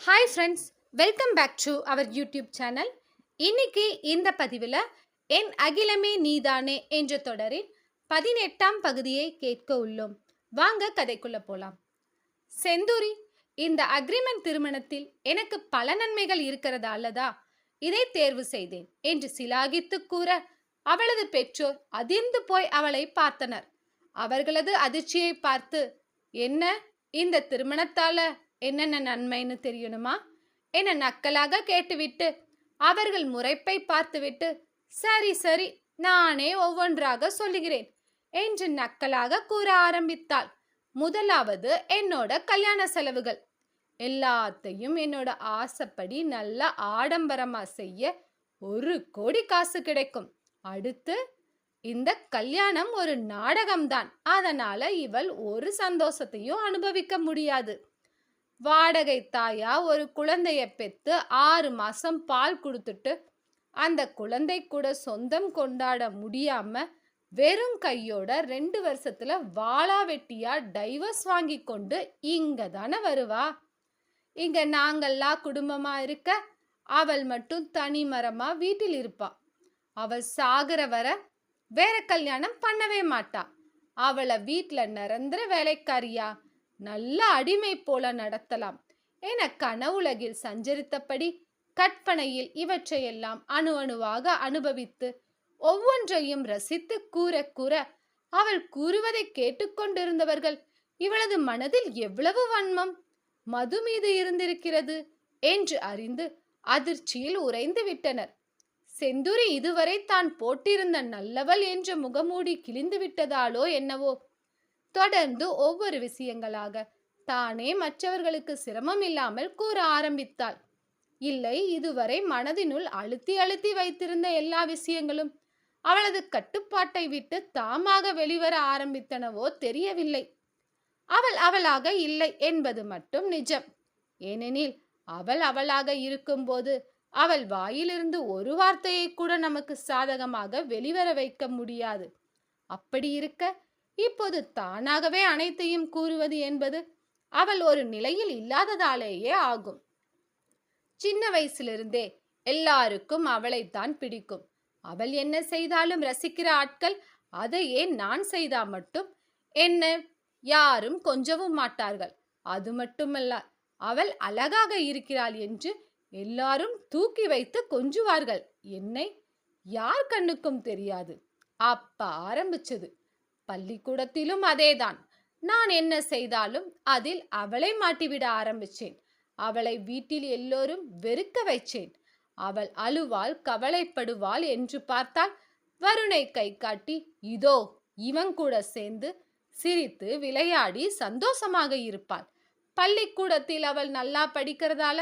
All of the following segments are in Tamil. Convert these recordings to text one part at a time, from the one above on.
Hi friends welcome back to our YouTube channel இன்னைக்கு இந்த பதிவில் என் அகிலமே நீதானே என்ற தொடரின் பதினெட்டாம் பகுதியை கேட்க உள்ளோம். வாங்க கதைக்குள்ள போலாம். செந்தூரி இந்த அக்ரிமெண்ட் திருமணத்தில் எனக்கு பல நன்மைகள் இருக்கிறதாலதா இதை தேர்வு செய்தேன் என்று சிலாகித்து கூற அவளது பெற்றோர் அதிர்ந்து போய் அவளை பார்த்தனர். அவர்களது அதிர்ச்சியை பார்த்து என்ன? இந்த திருமணத்தால என்னென்ன நன்மைன்னு தெரியணுமா? என நக்கலாக கேட்டுவிட்டு அவர்கள் முறைப்பை பார்த்துவிட்டு சரி சரி நானே ஒவ்வொன்றாக சொல்லுகிறேன் என்று நக்கலாக கூற ஆரம்பித்தாள். முதலாவது என்னோட கல்யாண செலவுகள். எல்லாத்தையும் என்னோட ஆசைப்படி நல்ல ஆடம்பரமா செய்ய ஒரு கோடி காசு கிடைக்கும். அடுத்து இந்த கல்யாணம் ஒரு நாடகம்தான். அதனால இவள் ஒரு சந்தோஷத்தையும் அனுபவிக்க முடியாது. வாடகை தாயா ஒரு குழந்தைய பெற்று ஆறு மாசம் பால் கொடுத்துட்டு அந்த குழந்தை கூட சொந்தம் கொண்டாட முடியாம வெறும் கையோட ரெண்டு வருஷத்துல வாளா வெட்டியா டைவர்ஸ் வாங்கி கொண்டு இங்க தானே வருவா? இங்க நாங்கள்லாம் குடும்பமா இருக்க அவள் மட்டும் தனி மரமா வீட்டில் இருப்பா. அவள் சாகுற வர வேற கல்யாணம் பண்ணவே மாட்டா. அவளை வீட்டில் நிரந்தர வேலைக்காரியா? நல்ல அடிமை போல நடத்தலாம். என கனவுலகில் சஞ்சரித்தபடி கற்பனையில் இவற்றையெல்லாம் அணு அணுவாக அனுபவித்து ஒவ்வொன்றையும் ரசித்து கூற கூற அவள் கூறுவதை கேட்டுக்கொண்டிருந்தவர்கள் இவளது மனதில் எவ்வளவு வன்மம் மது மீது இருந்திருக்கிறது? என்று அறிந்து அதிர்ச்சியில் உறைந்து விட்டனர். செந்துரி இதுவரை தான் போட்டிருந்த நல்லவள் என்ற முகமூடி கிழிந்து விட்டதாலோ என்னவோ தொடர்ந்து ஒவ்வொரு விஷயங்களாக தானே மற்றவர்களுக்கு சிரமம் இல்லாமல் கூற ஆரம்பித்தாள். இல்லை இதுவரை மனதினுள் அழுத்தி அழுத்தி வைத்திருந்த எல்லா விஷயங்களும் அவளது கட்டுப்பாட்டை விட்டு தாமாக வெளிவர ஆரம்பித்தனவோ தெரியவில்லை. அவள் அவளாக இல்லை என்பது மட்டும் நிஜம். ஏனெனில் அவள் அவளாக இருக்கும்போது அவள் வாயிலிருந்து ஒரு வார்த்தையை கூட நமக்கு சாதகமாக வெளிவர வைக்க முடியாது. அப்படி இருக்க இப்போது தானாகவே அனைத்தையும் கூறுவது என்பது அவள் ஒரு நிலையில் இல்லாததாலேயே ஆகும். சின்ன வயசிலிருந்தே எல்லாருக்கும் அவளைத்தான் பிடிக்கும். அவள் என்ன செய்தாலும் ரசிக்கிற ஆட்கள் அதையே நான் செய்தா மட்டும் என்ன யாரும் கொஞ்சவும் மாட்டார்கள். அது மட்டுமல்ல அவள் அழகாக இருக்கிறாள் என்று எல்லாரும் தூக்கி வைத்து கொஞ்சுவார்கள். என்னை யார் கண்ணுக்கும் தெரியாது. அப்ப ஆரம்பிச்சது. பள்ளிக்கூடத்திலும் அதேதான். நான் என்ன செய்தாலும் அதில் அவளை மாட்டிவிட ஆரம்பிச்சேன். அவளை வீட்டில் எல்லோரும் வெறுக்க வைச்சேன். அவள் அழுவாள் கவலைப்படுவாள் என்று பார்த்தால் வருணை கை காட்டி இதோ இவன் கூட சேர்ந்து சிரித்து விளையாடி சந்தோஷமாக இருப்பாள். பள்ளிக்கூடத்தில் அவள் நல்லா படிக்கிறதால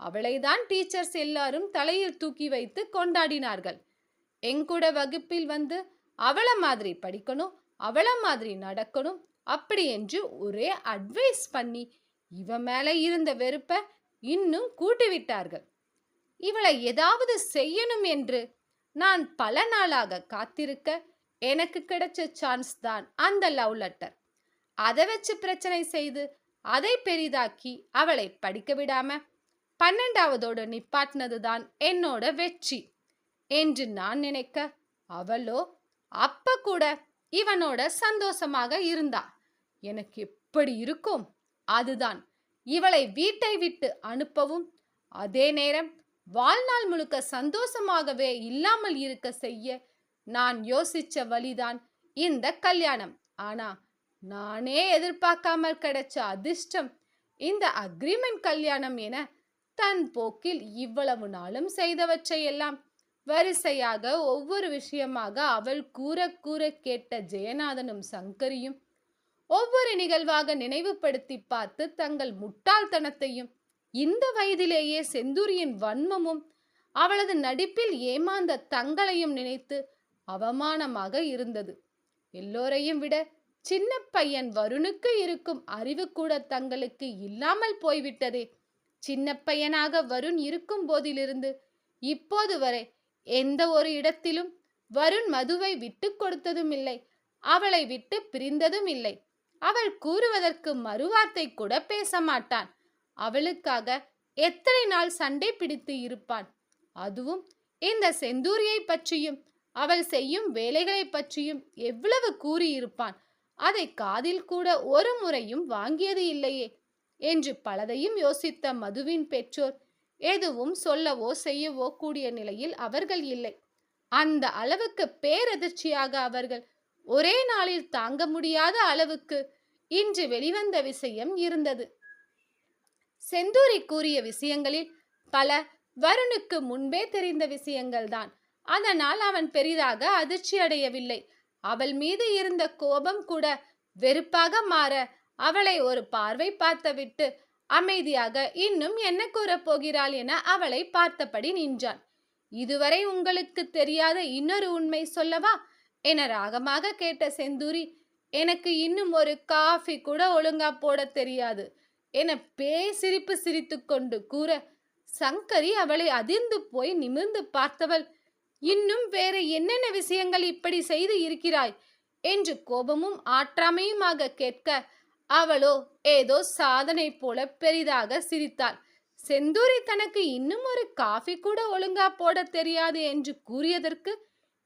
அவளைதான் டீச்சர்ஸ் எல்லாரும் தலையில் தூக்கி வைத்து கொண்டாடினார்கள். எங்கூட வகுப்பில் வந்து அவளை மாதிரி படிக்கணும் அவள மாதிரி நடக்கணும் அப்படி என்று ஒரே அட்வைஸ் பண்ணி இவ மேல இருந்த வெறுப்ப இன்னும் கூட்டி விட்டார்கள் இவளை ஏதாவது செய்யணும் என்று நான் பல நாளாக காத்திருக்க எனக்கு கிடைச்ச சான்ஸ் தான் அந்த லவ் லெட்டர் அதை வச்சு பிரச்சனை செய்து அதை பெரிதாக்கி அவளை படிக்க விடாம பன்னெண்டாவதோடு நிப்பாட்டினது தான் என்னோட வெற்றி என்று நான் நினைக்க அவளோ அப்ப கூட இவனோட சந்தோஷமாக இருந்தா. எனக்கு எப்படி இருக்கும்? அதுதான். இவளை வீட்டை விட்டு அனுப்பவும் அதே நேரம் வாழ்நாள் முழுக்க சந்தோஷமாகவே இல்லாமல் இருக்க செய்ய நான் யோசிச்ச வழிதான் இந்த கல்யாணம். ஆனா நானே எதிர்பார்க்காமல் கிடைச்ச அதிர்ஷ்டம் இந்த அக்ரிமெண்ட் கல்யாணம் என தன் போக்கில் இவ்வளவு நாளும் செய்தவற்றையெல்லாம் வரிசையாக ஒவ்வொரு விஷயமாக அவள் கூற கூற கேட்ட ஜெயநாதனும் சங்கரியும் ஒவ்வொரு நிகழ்வாக நினைவுபடுத்தி பார்த்து தங்கள் முட்டாள்தனத்தையும் இந்த வயதிலேயே செந்தூரியின் வன்மமும் அவளது நடிப்பில் ஏமாந்த தங்களையும் நினைத்து அவமானமாக இருந்தது. எல்லோரையும் விட சின்ன பையன் வருணுக்கு இருக்கும் அறிவு கூட தங்களுக்கு இல்லாமல் போய்விட்டதே. சின்ன பையனாக வருண் இருக்கும் போதிலிருந்து இப்போது வரை எந்த ஒரு இடத்திலும் வருண் மதுவை விட்டு கொடுத்ததும் இல்லை. அவளை விட்டு பிரிந்ததும் இல்லை. அவள் கூறுவதற்கு மறுவார்த்தை கூட பேச மாட்டான் அவளுக்காக எத்தனை நாள் சண்டை பிடித்து இருப்பான் அதுவும் இந்த செந்தூரியை பற்றியும் அவள் செய்யும் வேலைகளை பற்றியும் எவ்வளவு கூறியிருப்பான்? அதை காதில் கூட ஒரு முறையும் வாங்கியது இல்லையே என்று பலதையும் யோசித்த மதுவின் பெற்றோர் எதுவும் சொல்லவோ செய்யவோ கூடிய நிலையில் அவர்கள் இல்லை. அந்த அளவுக்கு பேரதிர்ச்சியாக அவர்கள் ஒரே நாளில் தாங்க முடியாத அளவுக்கு இன்று வெளிவந்த விஷயம் இருந்தது. செந்தூரி கூறிய விஷயங்களில் பல வருணுக்கு முன்பே தெரிந்த விஷயங்கள்தான் அதனால் அவன் பெரிதாக அதிர்ச்சி அடையவில்லை. அவள் மீது இருந்த கோபம் கூட வெறுப்பாக மாற அவளை ஒரு பார்வை பார்த்துவிட்டு அமைதியாக இன்னும் என்ன கூறப் போகிறாள் என அவளை பார்த்தபடி நின்றான் இதுவரை உங்களுக்கு தெரியாத இன்னொரு உண்மை சொல்லவா? என ராகமாக கேட்ட செந்தூரி எனக்கு இன்னும் ஒரு காஃபி கூட ஒழுங்கா போட தெரியாது என பேய் சிரிப்பு சிரித்துக்கொண்டு கூற சங்கரி அவளை அதிர்ந்து போய் நிமிர்ந்து பார்த்தவள் இன்னும் வேற என்னென்ன விஷயங்கள் இப்படி செய்து இருக்கிறாய்? என்று கோபமும் ஆற்றாமையுமாக கேட்க அவளோ ஏதோ சாதனை போல பெரிதாக சிரித்தாள். செந்தூரி தனக்கு இன்னும் ஒரு காஃபி கூட ஒழுங்கா போட தெரியாது என்று கூறியதற்கு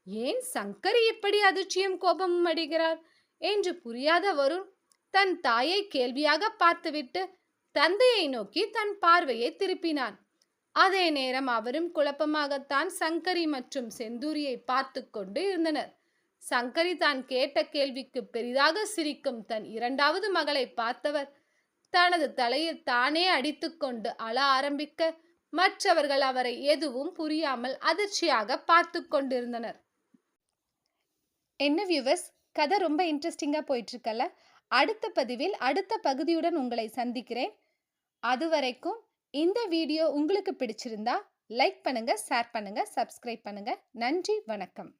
ஏன் சங்கரி இப்படி அதிர்ச்சியும் கோபமும் அடைகிறார் என்று புரியாத வருண் தன் தாயை கேள்வியாக பார்த்துவிட்டு தந்தையை நோக்கி தன் பார்வையை திருப்பினான். அதே நேரம் அவரும் குழப்பமாகத்தான் சங்கரி மற்றும் செந்தூரியை பார்த்து கொண்டு இருந்தனர். சங்கரி தான் கேட்ட கேள்விக்கு பெரிதாக சிரிக்கும் தன் இரண்டாவது மகளை பார்த்தவர். தனது தலையில் தானே அடித்துக்கொண்டு அழ ஆரம்பிக்க மற்றவர்கள் அவரை எதுவும் புரியாமல் அதிர்ச்சியாக பார்த்து கொண்டிருந்தனர். என்ன வியூவர்ஸ் கதை ரொம்ப இன்ட்ரெஸ்டிங்காக போயிட்டுருக்கல அடுத்த பதிவில் அடுத்த பகுதியுடன் உங்களை சந்திக்கிறேன். அது வரைக்கும் இந்த வீடியோ உங்களுக்கு பிடிச்சிருந்தா லைக் பண்ணுங்கள் ஷேர் பண்ணுங்கள் சப்ஸ்கிரைப் பண்ணுங்கள் நன்றி வணக்கம்.